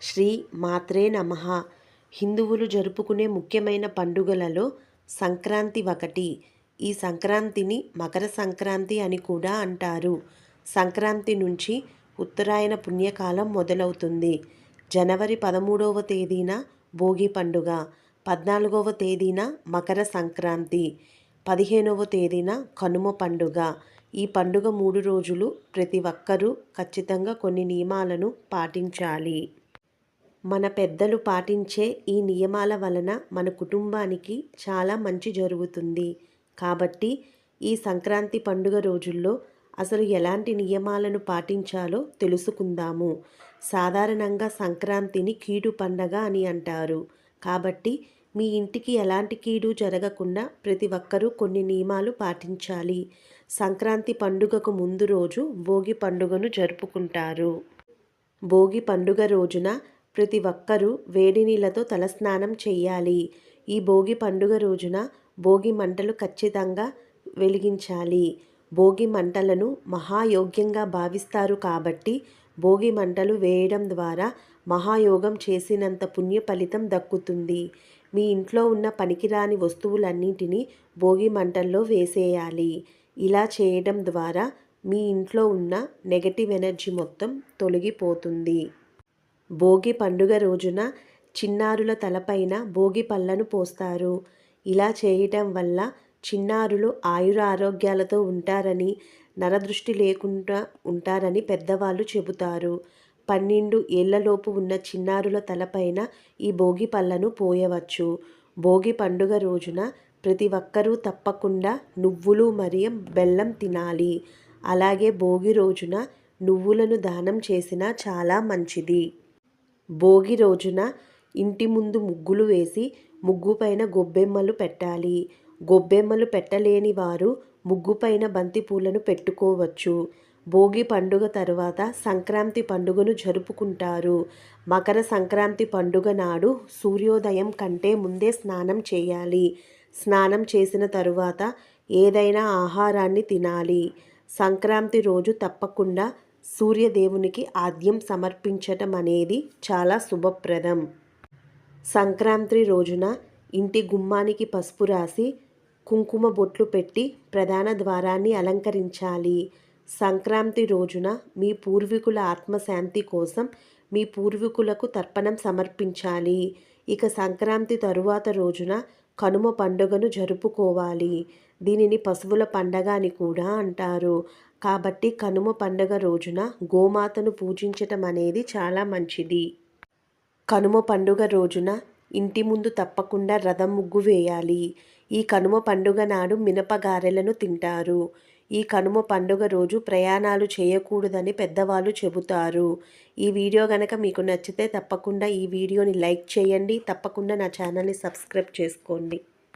శ్రీ మాత్రే నమ. హిందువులు జరుపుకునే ముఖ్యమైన పండుగలలో సంక్రాంతి ఒకటి. ఈ సంక్రాంతిని మకర సంక్రాంతి అని కూడా అంటారు. సంక్రాంతి నుంచి ఉత్తరాయణ పుణ్యకాలం మొదలవుతుంది. జనవరి పదమూడవ తేదీన భోగి పండుగ పద్నాలుగవ తేదీన మకర సంక్రాంతి పదిహేనవ తేదీన కనుమ పండుగ. ఈ పండుగ మూడు రోజులు ప్రతి ఒక్కరూ ఖచ్చితంగా కొన్ని నియమాలను పాటించాలి. మన పెద్దలు పాటించే ఈ నియమాల వలన మన కుటుంబానికి చాలా మంచి జరుగుతుంది. కాబట్టి ఈ సంక్రాంతి పండుగ రోజుల్లో అసలు ఎలాంటి నియమాలను పాటించాలో తెలుసుకుందాము. సాధారణంగా సంక్రాంతిని కీడు పండగ అని అంటారు. కాబట్టి మీ ఇంటికి ఎలాంటి కీడు జరగకుండా ప్రతి ఒక్కరూ కొన్ని నియమాలు పాటించాలి. సంక్రాంతి పండుగకు ముందు రోజు భోగి పండుగను జరుపుకుంటారు. భోగి పండుగ రోజున ప్రతి ఒక్కరూ వేడి నీళ్ళతో తలస్నానం చేయాలి ఈ భోగి పండుగ రోజున భోగి మంటలు ఖచ్చితంగా వెలిగించాలి. భోగి మంటలను మహాయోగ్యంగా భావిస్తారు కాబట్టి భోగి మంటలు వేయడం ద్వారా మహాయోగం చేసినంత పుణ్య ఫలితం దక్కుతుంది. మీ ఇంట్లో ఉన్న పనికిరాని వస్తువులన్నింటినీ భోగి మంటల్లో వేసేయాలి. ఇలా చేయడం ద్వారా మీ ఇంట్లో ఉన్న నెగటివ్ ఎనర్జీ మొత్తం తొలగిపోతుంది. భోగి పండుగ రోజున చిన్నారుల తలపైన భోగి పళ్ళను పోస్తారు. ఇలా చేయటం వల్ల చిన్నారులు ఆయుర ఆరోగ్యాలతో ఉంటారని నరదృష్టి లేకుండా ఉంటారని పెద్దవాళ్ళు చెబుతారు. పన్నెండు ఏళ్ళలోపు ఉన్న చిన్నారుల తలపైన ఈ భోగి పళ్ళను పోయవచ్చు. భోగి పండుగ రోజున ప్రతి ఒక్కరూ తప్పకుండా నువ్వులు మరియు బెల్లం తినాలి. అలాగే భోగి రోజున నువ్వులను దానం చేసినా చాలా మంచిది. భోగి రోజున ఇంటి ముందు ముగ్గులు వేసి ముగ్గు పైన గొబ్బెమ్మలు పెట్టాలి. గొబ్బెమ్మలు పెట్టలేని వారు ముగ్గు పైన బంతి పూలను పెట్టుకోవచ్చు. భోగి పండుగ తర్వాత సంక్రాంతి పండుగను జరుపుకుంటారు. మకర సంక్రాంతి పండుగ నాడు సూర్యోదయం కంటే ముందే స్నానం చేయాలి. స్నానం చేసిన తరువాత ఏదైనా ఆహారాన్ని తినాలి. సంక్రాంతి రోజు తప్పకుండా సూర్యదేవునికి ఆద్యం సమర్పించటం అనేది చాలా శుభప్రదం. సంక్రాంతి రోజున ఇంటి గుమ్మానికి పసుపు రాసి కుంకుమ బొట్లు పెట్టి ప్రధాన ద్వారాన్ని అలంకరించాలి. సంక్రాంతి రోజున మీ పూర్వీకుల ఆత్మశాంతి కోసం మీ పూర్వీకులకు తర్పణం సమర్పించాలి. ఇక సంక్రాంతి తరువాత రోజున కనుమ పండుగను జరుపుకోవాలి. దీనిని పశువుల పండగ అని కూడా అంటారు. కాబట్టి కనుమ పండగ రోజున గోమాతను పూజించటం అనేది చాలా మంచిది. కనుమ పండుగ రోజున ఇంటి ముందు తప్పకుండా రథం ముగ్గు వేయాలి. ఈ కనుమ పండుగ నాడు మినపగారెలను తింటారు. ఈ కనుమ పండుగ రోజు ప్రయాణాలు చేయకూడదని పెద్దవాళ్ళు చెబుతారు. ఈ వీడియో కనుక మీకు నచ్చితే తప్పకుండా ఈ వీడియోని లైక్ చేయండి. తప్పకుండా నా ఛానల్ని సబ్స్క్రైబ్ చేసుకోండి.